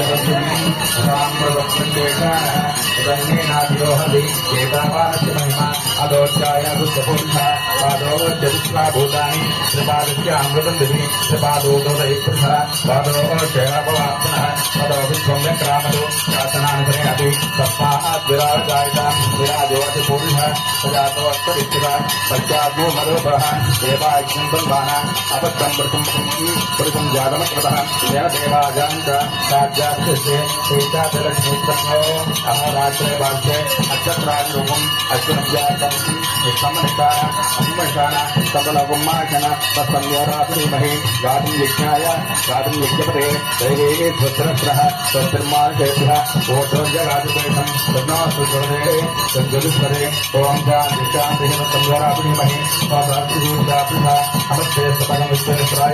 सरस्वती राम प्रवचन देता है। संगेनाभिरोहवेदापानस्य महिमा अदोच्चाय पुष्पपुण्ठा पादोच्चविश्वा भूतानि त्रिपादस्यामृतं दिवि त्रिपादोदयप्रसः पादोक्षयापवाप्नः पदो विश्वं व्यक्रामतो शासनानुसरेणपि तस्मात् श्रीवास्तव अक्षत्रालोकम अक्षरव्यासमनिष्ठान अम्मनिष्ठान सबलवम्माचन तत्संयोराश्रीमहे गातुं यज्ञाय गातुं यज्ञपदे दैवेवे स्वस्त्रस्रः स्वस्तिर्मालकेभ्यः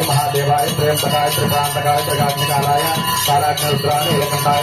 महादेवाय प्रेमपदाय प्रशान्तकाय प्रकाशकालाय कालाकल्त्राय एकताय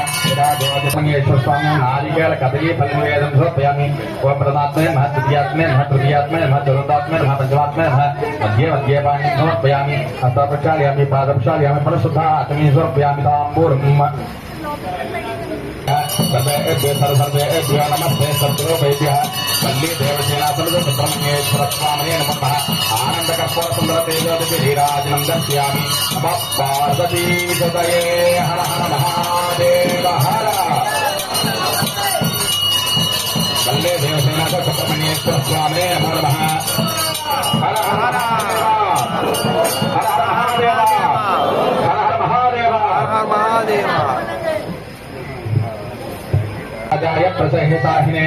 मंगेश्वर फल निवेदन समर्पयामि ओम प्रदात्मे नमः तृतीयात्मे नमः तृतीयात्मे नमः चतुर्थात्मे नमः पंचमात्मे नमः मध्ये मध्ये पाणि समर्पयामि हस्ताप्रक्षालयामि पादप्रक्षालयामि फलशुद्धा दर्शयामि नमः हर हर महादेव हर वल्ले देवसेनासद सुब्रह्मण्येश्वर स्वामिने नमो नमः हर हर महादेव हर हर महादेव हर हर महादेव राजाय प्रसहिताहिने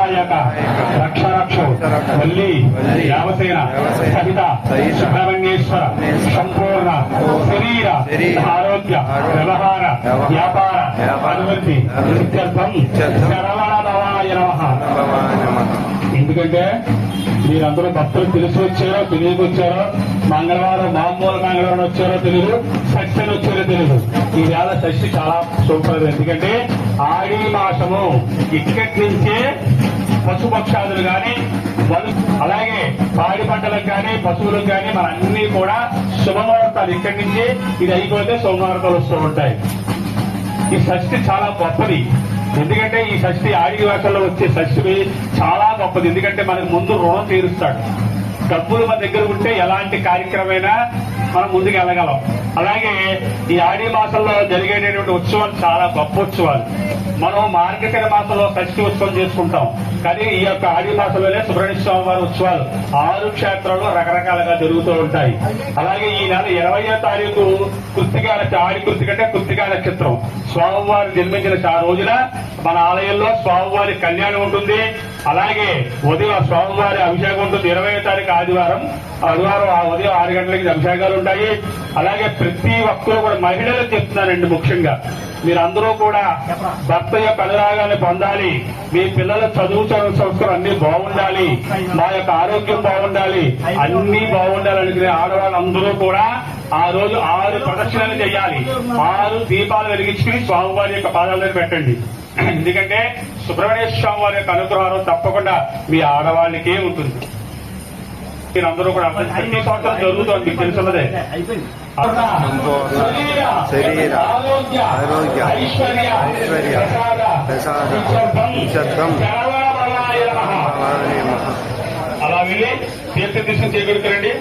రక్ష రక్షు వల్లి యావసేన సహిత. సుబ్రహ్మణ్యేశ్వర సంపూర్ణ శరీర ఆరోగ్య వ్యవహార వ్యాపార అభివృద్ధి శరవణ నమః. ఎందుకంటే మీరందరూ భక్తులు తెలిసి వచ్చారో తెలియక వచ్చారో మంగళవారం మామూలు మంగళవారం వచ్చారో తెలియదు షష్ఠి వచ్చారో తెలియదు ఈ వేళ షష్ఠి చాలా సూపర్. ఎందుకంటే ఆడి మాసము ఇక్కడి నుంచే పశుపక్షాదులు కానీ అలాగే పాడి పంటలకు కానీ పశువులకు కానీ మన అన్ని కూడా శుభముహూర్తాలు ఇక్కడి నుంచి ఇది అయిపోతే సోమవార్తాలు వస్తూ ఉంటాయి. ఈ షష్ఠి చాలా గొప్పది. ఎందుకంటే ఈ షష్ఠి ఆడి వచ్చే షష్ఠి చాలా గొప్పది. ఎందుకంటే మనకు ముందు రుణం తీరుస్తాడు. డబ్బులు మన దగ్గర ఉంటే ఎలాంటి కార్యక్రమైనా మనం ముందుకు వెళ్ళగలం. అలాగే ఈ ఆడి మాసంలో జరిగేటటువంటి ఉత్సవాలు చాలా గొప్ప ఉత్సవాలు. మనం మార్గశిర మాసంలో షష్ఠి ఉత్సవం చేసుకుంటాం. కానీ ఈ యొక్క ఆడి మాసంలోనే సుబ్రహ్మణ్య స్వామి వారి ఉత్సవాలు ఆరు క్షేత్రాల్లో రకరకాలుగా జరుగుతూ ఉంటాయి. అలాగే ఈ నెల ఇరవయో తారీఖు కృత్తికా ఆడి కృతిక అంటే కృత్తికా నక్షత్రం. స్వామివారు జన్మించిన ఆ రోజున మన ఆలయంలో స్వామివారి కళ్యాణం ఉంటుంది. అలాగే ఉదయం స్వామివారి అభిషేకం ఉంటుంది. ఇరవై తారీఖు ఆదివారం ఆదివారం ఆ ఉదయం ఆరు గంటలకి అభిషేకాలు ఉంటాయి. అలాగే ప్రతి ఒక్కరు కూడా మహిళలకు చెప్తున్నానండి ముఖ్యంగా. మీరందరూ కూడా భర్త యొక్క అనురాగాన్ని పొందాలి. మీ పిల్లల చదువు చదువు సంస్కారం అన్ని బాగుండాలి. మా యొక్క ఆరోగ్యం బాగుండాలి. అన్ని బాగుండాలి అనుకునే ఆడవాళ్ళందరూ కూడా ఆ రోజు ఆరు ప్రదక్షిణలు చేయాలి. ఆరు దీపాలు వెలిగించుకుని స్వామివారి యొక్క పాదాల పెట్టండి. ఎందుకంటే సుబ్రహ్మణ్య స్వామి వారి యొక్క అనుగ్రహం తప్పకుండా మీ ఆడవాళ్ళకే ఉంటుంది. మీరందరూ కూడా అన్ని సంవత్సరాలు జరుగుతుంది మీకు తెలుసున్నదే. శరీర ఆరోగ్య ఐశ్వర్య ప్రసాద శబ్దం అలా వెళ్ళి తీర్థదీశం చేకూరుకురండి